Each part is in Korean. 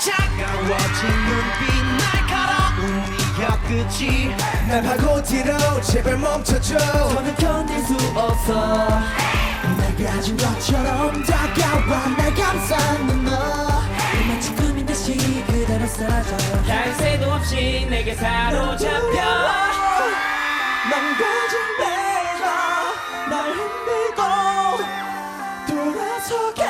차가워진 눈빛 날카로운 네가 끝이 날 파고들어 제발 멈춰줘. 더는 견딜 수 없어. 날 가진 것처럼 다가와 날 감싸는 너. 마치 꿈인 듯이 그대로 사라져. 달 새도 없이 내게 사로잡혀. 망가진 내가 날 흔들고 돌아서겠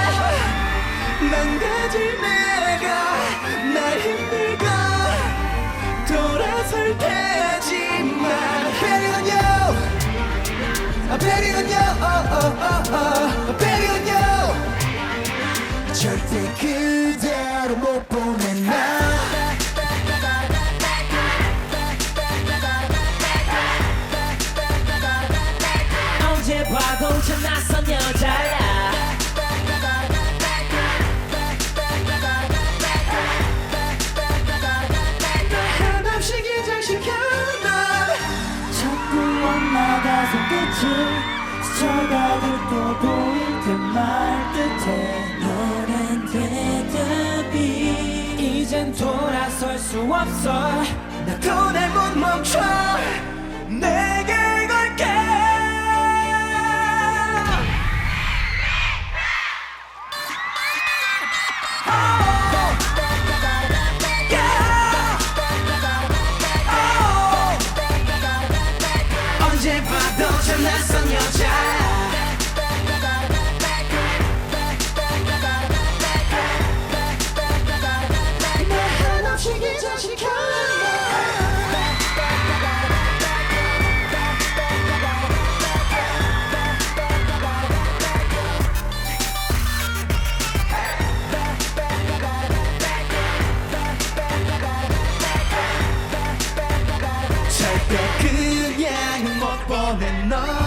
망가질 내가 날 힘들고 돌아설 테지만 Betting on you I'm betting on you oh, oh, oh, oh. I'm betting on you 절대 그대로 못 보내 나 언제 봐도 참 낯선 손끝을 스쳐가듯 또 보일 너란 대답이 이젠 돌아설 수 없어. 나도 날못 멈춰. 내 그냥 못 보낸 너